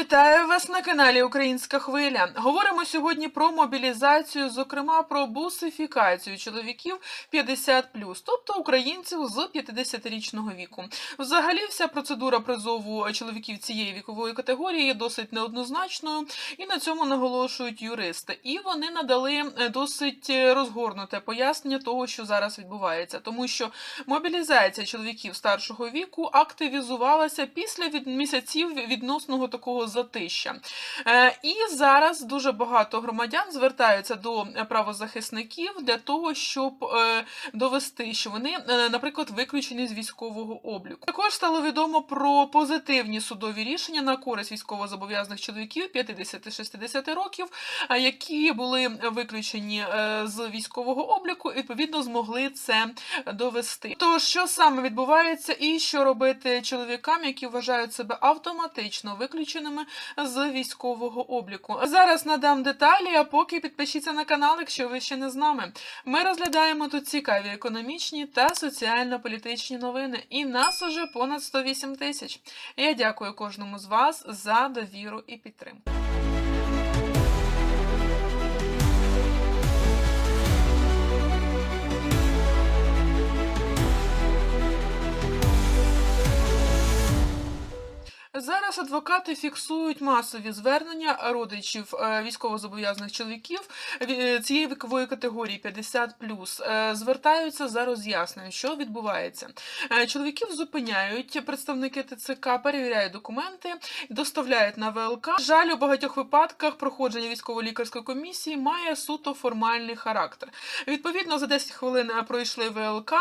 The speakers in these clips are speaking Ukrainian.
Вітаю вас на каналі Українська Хвиля. Говоримо сьогодні про мобілізацію, зокрема про бусифікацію чоловіків 50+, тобто українців з 50-річного віку. Взагалі, вся процедура призову чоловіків цієї вікової категорії є досить неоднозначною, і на цьому наголошують юристи. І вони надали е, досить розгорнуте пояснення того, що зараз відбувається, тому що мобілізація чоловіків старшого віку активізувалася після від місяців відносного такого затища. Е, І зараз дуже багато громадян звертаються до правозахисників для того, щоб е, довести, що вони, е, наприклад, виключені з військового обліку. Також стало відомо про позитивні судові рішення на користь військовозобов'язаних чоловіків 50-60 років, які були виключені з військового обліку, і відповідно змогли це довести. То що саме відбувається, і що робити чоловікам, які вважають себе автоматично виключеними з військового обліку? Зараз надам деталі, а поки підпишіться на канал, якщо ви ще не з нами. Ми розглядаємо тут цікаві економічні та соціально-політичні новини, і нас уже понад 108 тисяч. Я дякую кожному з вас за довіру і підтримку. Зараз адвокати фіксують масові звернення родичів е, військовозобов'язаних чоловіків е, цієї вікової категорії 50+, е, звертаються за роз'ясненням, що відбувається. Чоловіків зупиняють представники ТЦК, перевіряють документи, доставляють на ВЛК. Жаль, у багатьох випадках проходження військово-лікарської комісії має суто формальний характер. Відповідно, за 10 хвилин пройшли ВЛК,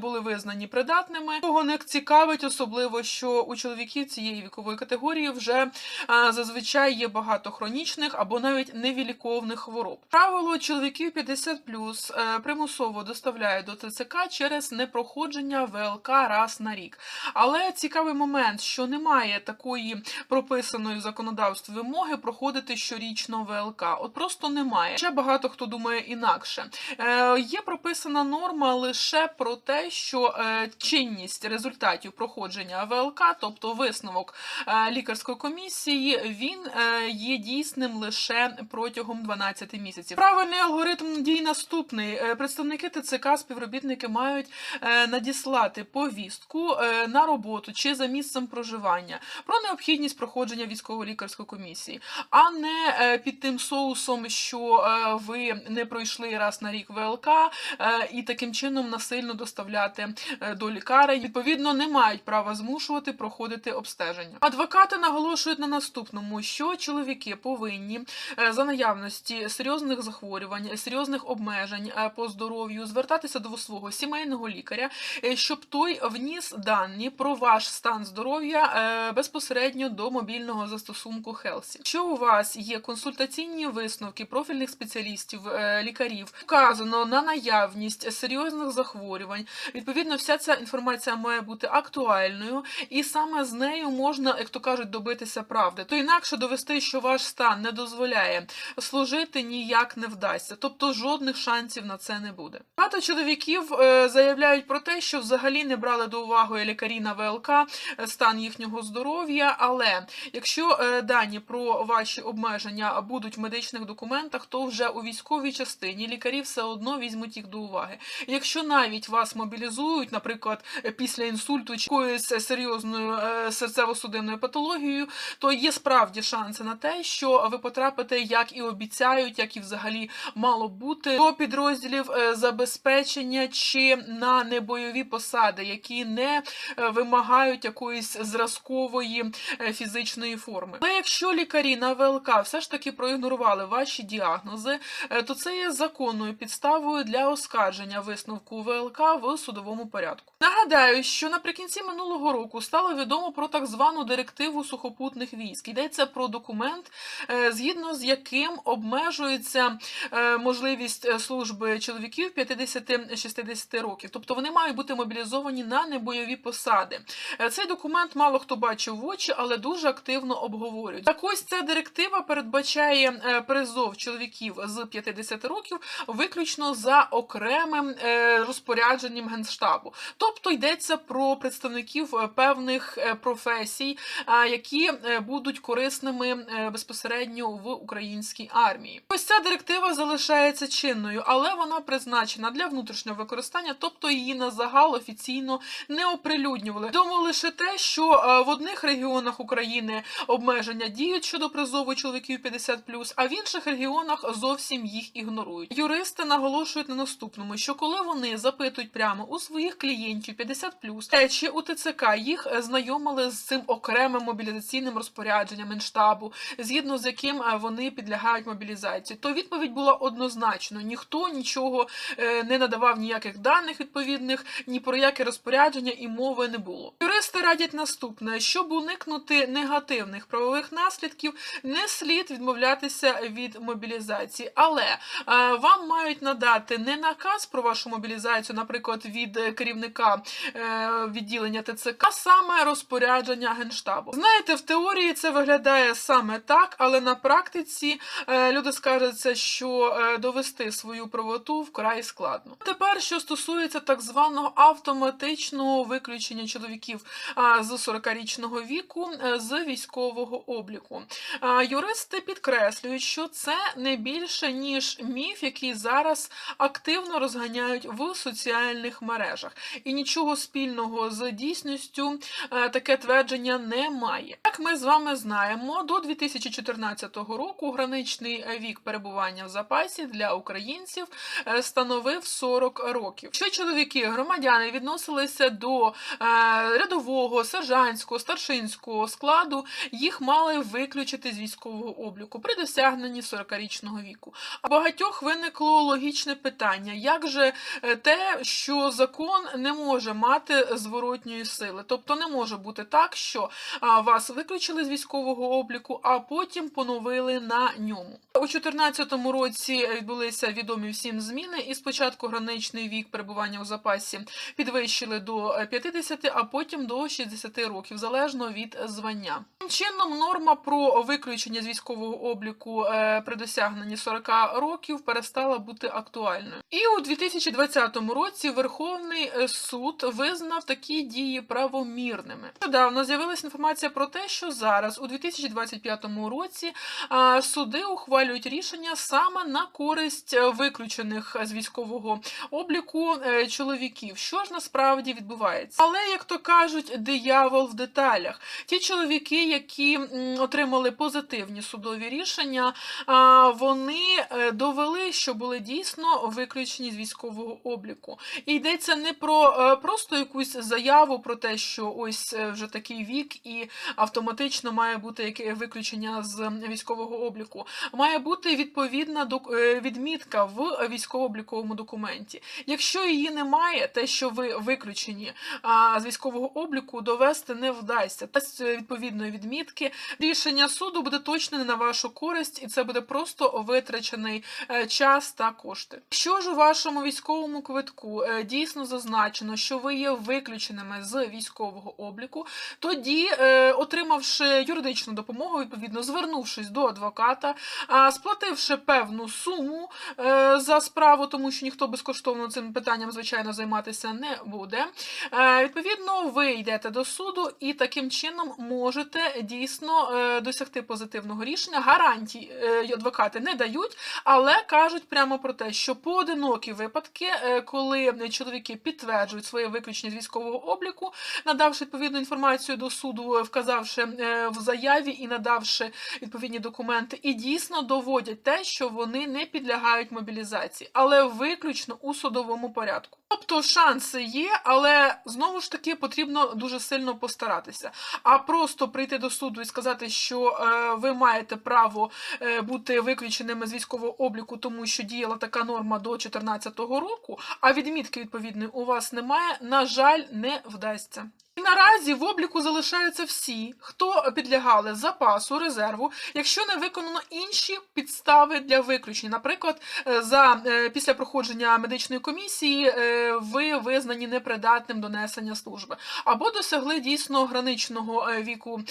були визнані придатними. Кого не цікавить, особливо що у чоловіків цієї вікової категорії вже а, зазвичай є багато хронічних або навіть невіліковних хвороб. Правило чоловіків 50+, е, примусово доставляють до ТЦК через непроходження ВЛК раз на рік. Але цікавий момент, що немає такої прописаної в законодавстві вимоги проходити щорічно ВЛК. От просто немає. Ще багато хто думає інакше. Е, є прописана норма лише про те, що е, чинність результатів проходження ВЛК, тобто висновок лікарської комісії, він е, є дійсним лише протягом 12 місяців. Правильний алгоритм дій наступний. Е, Представники ТЦК, співробітники мають е, надіслати повістку е, на роботу чи за місцем проживання про необхідність проходження військово-лікарської комісії, а не е, під тим соусом, що е, ви не пройшли раз на рік ВЛК е, і таким чином насильно доставляти е, до лікарень. Відповідно, не мають права змушувати проходити обстеження. Адвокати наголошують на наступному, що чоловіки повинні е, за наявності серйозних захворювань, серйозних обмежень е, по здоров'ю звертатися до свого сімейного лікаря, е, щоб той вніс дані про ваш стан здоров'я безпосередньо до мобільного застосунку Хелсі. Якщо у вас є консультаційні висновки профільних спеціалістів, лікарів, вказано на наявність серйозних захворювань, відповідно, вся ця інформація має бути актуальною, і саме з нею можна, як то кажуть, добитися правди. То інакше довести, що ваш стан не дозволяє служити, ніяк не вдасться. Тобто жодних шансів на це не буде. Багато чоловіків е, заявляють про те, що взагалі не брали до уваги лікарі на ВЛК е, стан їхнього здоров'я. Але якщо е, дані про ваші обмеження будуть в медичних документах, то вже у військовій частині лікарі все одно візьмуть їх до уваги. Якщо навіть вас мобілізують, наприклад, після інсульту чи якоюсь серйозною е, серцево-судинною патологією, то є справді шанси на те, що ви потрапите, як і обіцяють, як і взагалі мало бути до підрозділів е, забезпечення чи на небойові посади, які не е, вимагають якоїсь зразкової е, фізичної форми. Але якщо лікарі на ВЛК все ж таки проігнорували ваші діагнози, то це є законною підставою для оскарження висновку ВЛК в судовому порядку. Нагадаю, що наприкінці минулого року стало відомо про так звану директиву сухопутних військ. Йдеться про документ, е, згідно з яким обмежується е, можливість е, служби чоловіків 50-60 років, тобто вони мають бути мобілізовані на небойові посади. Цей документ мало хто бачив в очі, але дуже активно обговорюють. Так ось ця директива передбачає призов чоловіків з 50 років виключно за окремим розпорядженням генштабу. Тобто йдеться про представників певних професій. Операцій, які е, будуть корисними е, безпосередньо в українській армії. Ось ця директива залишається чинною, але вона призначена для внутрішнього використання, тобто її на загал офіційно не оприлюднювали. Відомо лише те, що е, в одних регіонах України обмеження діють щодо призову чоловіків 50+, а в інших регіонах зовсім їх ігнорують. Юристи наголошують на наступному, що коли вони запитують прямо у своїх клієнтів 50+, те, чи у ТЦК їх е, знайомили з цим окремим мобілізаційним розпорядженням Мінштабу, згідно з яким е, вони підлягають мобілізації, то відповідь була однозначно: ніхто нічого е, не надавав ніяких даних відповідних, ні про яке розпорядження і мови не було. Юристи радять наступне, щоб уникнути негативних правових наслідків, не слід відмовлятися від мобілізації, але е, вам мають надати не наказ про вашу мобілізацію, наприклад, від керівника відділення ТЦК, а саме розпорядження генштабу. Знаєте, в теорії це виглядає саме так, але на практиці е, люди скаржаться, що е, довести свою правоту вкрай складно. Тепер, що стосується так званого автоматичного виключення чоловіків з 40-річного віку е, з військового обліку. Юристи підкреслюють, що це не більше ніж міф, який зараз активно розганяють в соціальних мережах, і нічого спільного з дійсністю таке твердження немає. Як ми з вами знаємо, до 2014 року граничний вік перебування в запасі для українців е, становив 40 років. Що чоловіки, громадяни відносилися до е, рядового, сержантського, старшинського складу, їх мали виключити з військового обліку при досягненні 40-річного віку. А багатьох виникло логічне питання: як же е, те, що закон не може мати зворотньої сили, тобто не може бути так, що а, вас виключили з військового обліку, а потім поновили на ньому. У 2014 році відбулися відомі всім зміни, і спочатку граничний вік перебування у запасі підвищили до 50, а потім до 60 років, залежно від звання. Чином, норма про виключення з військового обліку е, при досягненні 40 років перестала бути актуальною. І у 2020 році Верховний е, суд визнав такі дії правомірними. Нещодавно з'явилася інформація про те, що зараз, у 2025 році, суди ухвалюють рішення саме на користь е, виключених з військового обліку е, чоловіків. Що ж насправді відбувається? Але як то кажуть, диявол в деталях. Ті чоловіки, які отримали позитивні судові рішення, вони е, довели, що були дійсно виключені з військового обліку. І йдеться не про е, просто якусь заяву про те, що ось е, вже такий вік, і автоматично має бути яке виключення з військового обліку. Має бути відповідна е, відмітка в військово-обліковому документі. Якщо її немає, те, що ви виключені з військового обліку, довести не вдасться. Без е, відповідної відмітки рішення суду буде точно не на вашу користь, і це буде просто витрачений е, час та кошти. Якщо ж у вашому військовому квитку е, дійсно зазначено, що ви є виключеними з військового обліку, тоді, е, отримавши юридичну допомогу, відповідно звернувшись до адвоката, сплативши певну суму е, за справу, тому що ніхто безкоштовно цим питанням, звичайно, займатися не буде. Е, Відповідно, ви йдете до суду і таким чином можете дійсно досягти позитивного рішення. Гарантій адвокати не дають, але кажуть прямо про те, що поодинокі випадки, коли чоловіки підтверджують своє виключення з військового обліку, надавши відповідну інформацію до суду, е, вказавши е, в заяві і надавши відповідні документи, і дійсно доводять те, що вони не підлягають мобілізації, але виключно у судовому порядку. Тобто шанси є, але знову ж таки потрібно дуже сильно постаратися. А просто прийти до суду і сказати, що е, ви маєте право бути виключеними з військового обліку, тому що діяла така норма до 2014 року, а відмітки відповідної у вас немає, на жаль, не вдасться. І наразі в обліку залишаються всі, хто підлягали запасу, резерву, якщо не виконано інші підстави для виключення. Наприклад, е, за е, після проходження медичної комісії е, ви визнані непридатним до несення служби, або досягли дійсно граничного віку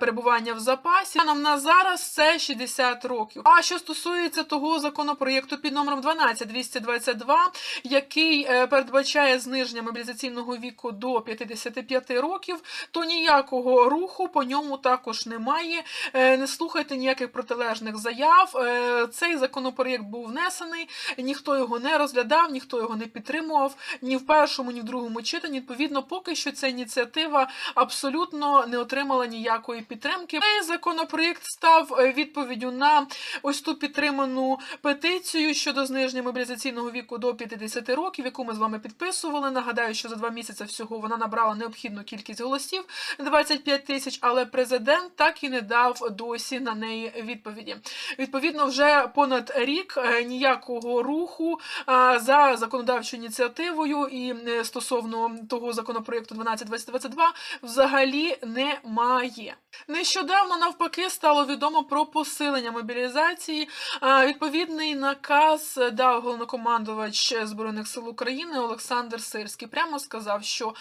перебування в запасі. Нам на зараз це 60 років. А що стосується того законопроєкту під номером 12222, який передбачає зниження мобілізаційного віку до 55 років, то ніякого руху по ньому також немає. Е, Не слухайте ніяких протилежних заяв. Е, Цей законопроєкт був внесений, ніхто його не розглядав, ніхто його не підтримував ні в першому, ні в другому читанні. Відповідно, поки що ця ініціатива абсолютно не отримала ніякої підтримки. Цей законопроєкт став е, відповіддю на ось ту підтриману петицію щодо зниження мобілізаційного віку до 50 років, яку ми з вами підписували. Нагадаю, що за два місяці всього вона набрала необхідну кількість голосів 25 тисяч, але президент так і не дав досі на неї відповіді. Відповідно, вже понад рік е, ніякого руху за законодавчою ініціативою і е, стосовно того законопроекту 12-2022 взагалі немає. Нещодавно навпаки стало відомо про посилення мобілізації. Відповідний наказ дав головнокомандувач збройних сил України Олександр Сирський. Прямо сказав, що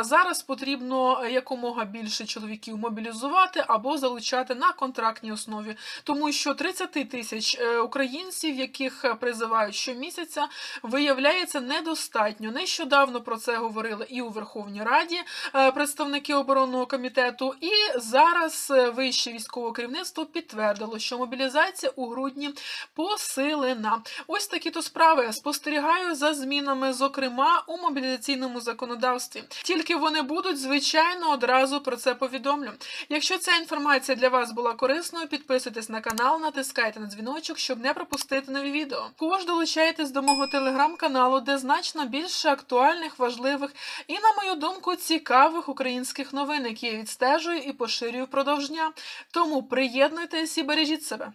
зараз потрібно якомога більше чоловіків мобілізувати або залучати на контрактній основі, тому що 30 тисяч е, українців, яких е, призивають щомісяця, виявляється недостатньо. Нещодавно про це говорили і у Верховній Раді е, представники оборонного комітету, і зараз е, вище військове керівництво підтвердило, що мобілізація у грудні посилена. Ось такі то справи. Спостерігаю за змінами, зокрема у мобілізаційному законодавстві. Тільки вони будуть, звичайно, одразу про це повідомлю. Якщо ця інформація для вас була корисною, підписуйтесь на канал, натискайте на дзвіночок, щоб не пропустити нові відео. Також долучайтесь до мого телеграм-каналу, де значно більше актуальних, важливих і, на мою думку, цікавих українських новин, які я відстежую і поширюю впродовж дня. Тому приєднуйтесь і бережіть себе.